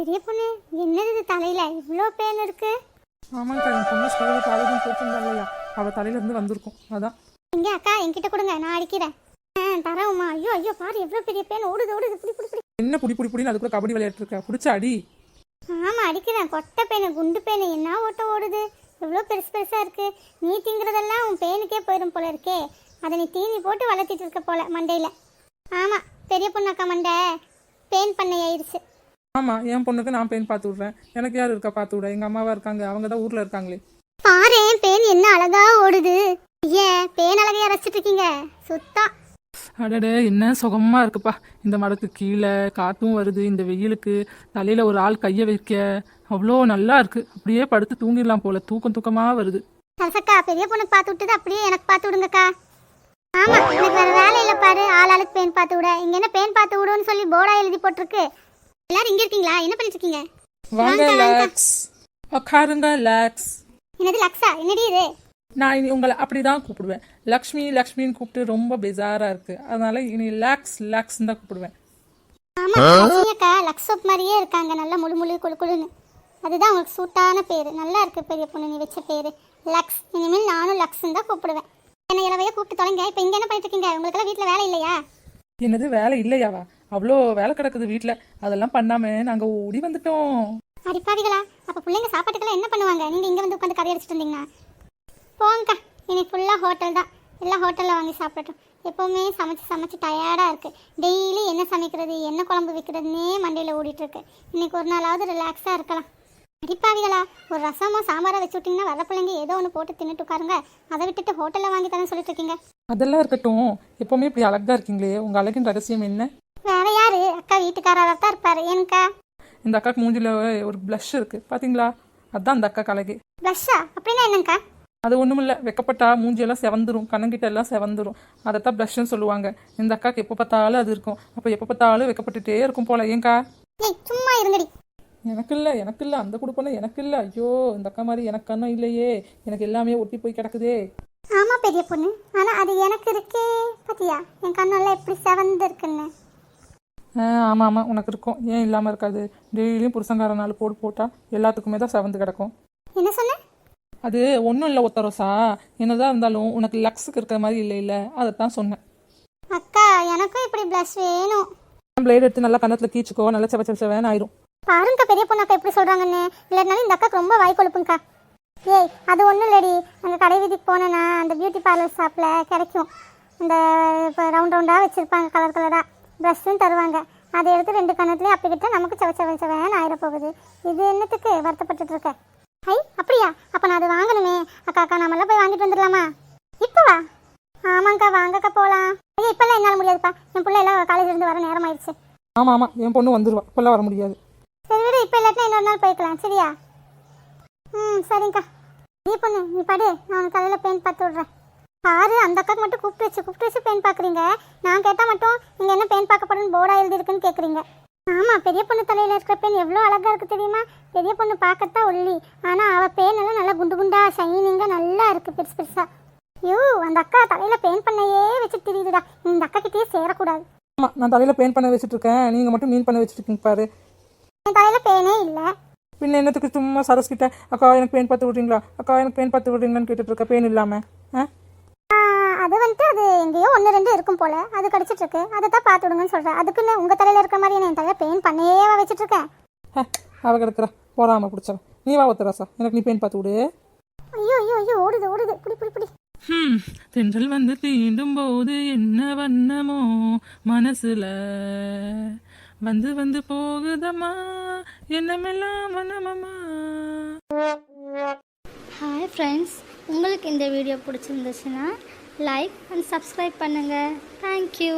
பெரிய பொண்ணு என்னது இது தலையில? இவ்வளோ பேன் இருக்கு. ஆமாங்கக்கா என் பொண்ணு ஸ்கூலில் காலேஜும் போச்சுருந்தா இல்லையா? அவள் தலையிலேருந்து வந்திருக்கும். அதான். இங்க அக்கா என்கிட்ட கொடுங்க நான் அடிக்கிறேன். ஆ தரவுமா ஐயோ ஐயோ பாரு எவ்வளோ பெரிய பேன் ஓடுது ஓடுது பிடி பிடி பிடி. என்ன புடி புடி புடின்னு அதுக்குள்ள கபடி விளையாட்டு இருக்க பிடிச்ச அடி. ஆமா அடிக்கிறேன். கொட்டை பேனு குண்டு பேனு என்ன ஓட்டம் ஓடுது? எவ்வளோ பெருசு பெருசா இருக்கு. நீ திங்கிறதெல்லாம் உன் பேனுக்கே போயிடும் போல இருக்கே. அதை நீ தீனி போட்டு வளர்த்திட்டு இருக்க போல மண்டையில. ஆமா பெரிய பொண்ணு அக்கா மண்டை. பேன் பண்ணை ஆயிடுச்சு ஆமாம் என் பொண்ணுக்கு நான் பெயின் பார்த்து விட்றேன். எனக்கு யார் இருக்கா பார்த்து விட? எங்கள் அம்மாவா இருக்காங்க அவங்க தான் ஊரில் இருக்காங்களே. பாரு பேன் என்ன அழகா ஓடுது. ஏன் பேன் அழகையா ரசிச்சிட்டு இருக்கீங்க. சுத்தம் அடடே என்ன சுகமா இருக்குப்பா. இந்த மரத்து கீழே காத்தும் வருது இந்த வெயிலுக்கு. தலையில ஒரு ஆள் கையை வைக்க. அவ்வளோ நல்லா இருக்கு. அப்படியே படுத்து தூங்கிடலாம் போல. தூக்கம் தூக்கமா வருது. சரசக்கா பெரிய பொண்ணுக்கு பார்த்து விட்டது அப்படியே எனக்கு பார்த்து விடுங்கக்கா. ஆமா எனக்கு வேற வேலை இல்ல பாரு. ஆள் ஆளுக்கு பேன் பார்த்து விட. இங்க என்ன பேன் பார்த்து விடுன்னு சொல்லி போர்டா எழுதி போட்டிருக்கு. எல்லாரும் இங்க இருக்கீங்களா? என்ன பண்ணிட்டு இருக்கீங்க? வாங்க லாக்ஸ் உக்காருங்க லாக்ஸ் என்னது லக்ஸா என்னடி இது? நான் இனி உங்களை அப்படிதான் கூப்பிடுவேன். லக்ஷ்மி லக்ஷ்மின்னு கூப்பிட்டு ரொம்ப பெஜாரா இருக்கு. அதனால இனி லாக்ஸ் லாக்ஸ் தான் கூப்பிடுவேன். ஆமா லக்ஷ்மியக்கா லக்ஸ் சோப் மாதிரியே இருக்காங்க. நல்லா முழு முழு குழு குழுன்னு. அதுதான் உங்களுக்கு சூட்டான பேரு. நல்லா இருக்கு பெரிய பொண்ணு நீ வச்ச பேரு. லக்ஸ் இனிமேல் நானும் லக்ஸ்ன்னு தான் கூப்பிடுவேன். என்ன இளவையா கூப்பிட்டு தொலைங்க. இப்போ இங்க என்ன பண்ணிட்டு இருக்கீங்க? உங்களுக்கெல்லாம் வீட்ல வேலை இல்லையா? என்னது வேலை இல்லையாவா? அவ்வளோ வேலை கிடக்குது வீட்டில் அதெல்லாம் பண்ணாம நாங்கள் ஓடி வந்துட்டோம். அடிப்பாவிகளா அப்ப பிள்ளைங்க சாப்பாட்டுக்கெல்லாம் என்ன பண்ணுவாங்க? நீங்க இங்க வந்து உட்காந்து கறி அடிச்சிட்டு இருந்தீங்கன்னா போங்கக்கா இன்னைக்கு ஃபுல்லா ஹோட்டல் தான். எல்லாம் ஹோட்டல்ல வாங்கி சாப்பிடட்டும். எப்பவுமே சமைச்சு சமைச்சு டயர்டா இருக்கு. டெய்லி என்ன சமைக்கிறது என்ன குழம்பு வைக்கிறதுனே மண்டையில ஓடிட்டு இருக்கு. இன்னைக்கு ஒரு நாளாவது ரிலாக்ஸா இருக்கலாம். அடிப்பாவிகளா ஒரு ரசமோ சாம்பாரோ வச்சு விட்டீங்கன்னா வர பிள்ளைங்க ஏதோ ஒன்று போட்டு தின்னுட்டு உட்காருங்க. அதை விட்டுட்டு ஹோட்டல்ல வாங்கி தரேன்னு சொல்லிட்டு இருக்கீங்க? அதெல்லாம் இருக்கட்டும். எப்பவுமே இப்படி அழகா இருக்கீங்களே. உங்க அழகின் ரகசியம் என்ன? வேற யாரு? அக்கா வீட்டுக்காரராக தான் இருப்பாரு. ஏன்க்கா? இந்த அக்காக்கு மூஞ்சில ஒரு ப்ளஷ் இருக்கு. பாத்தீங்களா? அதான் அந்த அக்கா கலகி. ப்ளஷ்ஷா அப்படின்னா என்னங்கக்கா அது ஒண்ணும் இல்ல வெக்கப்பட்டா மூஞ்சியெல்லாம் செவந்துரும். கண்ணங்கிட்ட எல்லாம் செவந்துரும். அதைத்தான் ப்ளஷ்னு சொல்லுவாங்க. இந்த அக்காக்கு எப்போ பார்த்தாலும் அது இருக்கும். அப்போ எப்போ பார்த்தாலும் வெக்கப்பட்டுட்டே இருக்கும் போல. ஏங்கா ஏய் சும்மா இருங்கடி. எனக்கு இல்ல எனக்கு இல்ல. அந்த குடுப்பன எனக்கு இல்ல. ஐயோ இந்த அக்கா மாதிரி எனக்கு கண்ணம் இல்லையே. எனக்கு எல்லாமே ஒட்டி போய் கிடக்குதே. ஆமா பெரிய பொண்ணு. ஆனா அது எனக்கு இருக்கே. பாத்தியா? என் கண்ணெல்லாம் எப்படி செவந்து இருக்குன்னு ஆ, ஆமா ஆமா உனக்கு இருக்கும். ஏன் இல்லாம இருக்காது? டெய்லியும் புருஷங்கார நாள் போடு போட்டா எல்லாத்துக்குமே தான் செவந்து கிடக்கும். என்ன சொன்ன? அது ஒன்றும் இல்லை ஒத்தரோசா என்னதான் இருந்தாலும் உனக்கு லக்ஸுக்கு இருக்கிற மாதிரி இல்லை இல்லை. அதைத்தான் சொன்னேன். அக்கா எனக்கும் இப்படி ப்ளஷ் வேணும். பிளேட் எடுத்து நல்லா கன்னத்தில் கீச்சுக்கோ நல்லா செவ செவ செவன்னு ஆயிரும். பாருங்க பெரிய பொண்ணு அக்கா எப்படி சொல்றாங்கன்னு. இல்லைனாலும் இந்த அக்காக்கு ரொம்ப வாய் கொழுப்புங்கக்கா. ஏய் அது ஒன்றும் இல்லடி. அங்கே கடை வீதிக்கு போனேன்னா அந்த பியூட்டி பார்லர் ஷாப்பில் கிடைக்கும். இந்த இப்போ ரவுண்ட் ரவுண்டாக வச்சுருப்பாங்க கலர் கலராக ப்ரஷ்ஷும் தருவாங்க. அதை எடுத்து ரெண்டு கணத்துலேயும் அப்படிக்கிட்ட நமக்கு செவ செவ செவன்னு ஆயிட போகுது இது என்னத்துக்கு வருத்தப்பட்டுட்டு இருக்க ஐ அப்படியா? அப்போ நான் அதை வாங்கணுமே. அக்கா அக்கா நாமெல்லாம் போய் வாங்கிட்டு வந்துடலாமா? இப்போ வா. ஆமாங்க்கா வாங்கக்கா போகலாம் ஐயா இப்போல்லாம் என்னால் முடியாதுப்பா. என் பிள்ளை எல்லாம் காலேஜ்ல இருந்து வர நேரம் ஆயிடுச்சு. ஆமாம் ஆமாம் என் பொண்ணு வந்துருவா. இப்போல்லாம் வர முடியாது. சரி விடு இப்போ இல்லாட்டினா இன்னொரு நாள் போய்க்கலாம். சரியா? ம் சரிங்கக்கா நீ பொண்ணு நீ படு. நான் உனக்கு தலையில் பெயிண்ட் பார்த்து விட்றேன். பாரு அந்த அக்காக்கு மட்டும் கூப்பிட்டு வச்சு கூப்பிட்டு வச்சு பெயிண்ட் பார்க்குறீங்க நான் கேட்டால் மட்டும் இங்கே என்ன பெயிண்ட் பார்க்க போறேன்னு போர்டாக எழுதிருக்குன்னு கேட்குறீங்க ஆமாம் பெரிய பொண்ணு தலையில் இருக்கிற பெயின் எவ்வளோ அழகாக இருக்குது தெரியுமா? பெரிய பொண்ணு பார்க்கத்தான் ஒல்லி. ஆனால் அவள் பெயின் எல்லாம் நல்லா குண்டு குண்டா ஷைனிங்காக நல்லா இருக்குது பெருசு பெருசாக ஐயோ அந்த அக்கா தலையில் பெயிண்ட் பண்ணையே வச்சு தெரியுதுடா. இந்த அக்கா கிட்டேயே சேரக்கூடாது. ஆமாம் நான் தலையில் பெயிண்ட் பண்ண வச்சுட்டு இருக்கேன். நீங்கள் மட்டும் மீன் பண்ண வச்சுட்டு இருக்கீங்க பாரு. என் தலையில் பெயினே இல்லை. பின்ன என்னத்துக்கு சும்மா சரஸ் கிட்ட அக்கா எனக்கு பெயின் பார்த்து விட்றீங்களா? அக்கா எனக்கு பெயின் பார்த்து விட்றீங்களான்னு கேட்டுட்டு இருக்க பெயின் இல்லாமல் ஆ ஆ, அது வந்துட்டு அது எங்கேயோ ஒன்று ரெண்டு இருக்கும் போல. அது கடிச்சிட்டு இருக்கு அதை தான் பார்த்து விடுங்கன்னு சொல்கிறேன் அதுக்குன்னு உங்கள் தலையில் இருக்கிற மாதிரி நான் என் தலையில் பெயின் பண்ணையேவா வச்சுட்டு இருக்கேன் ஹ, அவ கிடக்குறா. போறாம பிடிச்சவன் நீ வா ஒத்தராசா எனக்கு நீ பெயின் பார்த்து விடு ஐயோ ஐயோ ஐயோ ஓடுது ஓடுது. புடி புடி புடி. தென்றல் வந்து தீண்டும் போது என்ன வண்ணமோ மனசுல. வந்து வந்து போகுதம்மா. என்னமெல்லாம் வண்ணமம்மா. ஹாய் ஃப்ரெண்ட்ஸ் உங்களுக்கு இந்த வீடியோ பிடிச்சிருந்துச்சுன்னா லைக் அண்ட் சப்ஸ்கிரைப் பண்ணுங்கள் தேங்க்யூ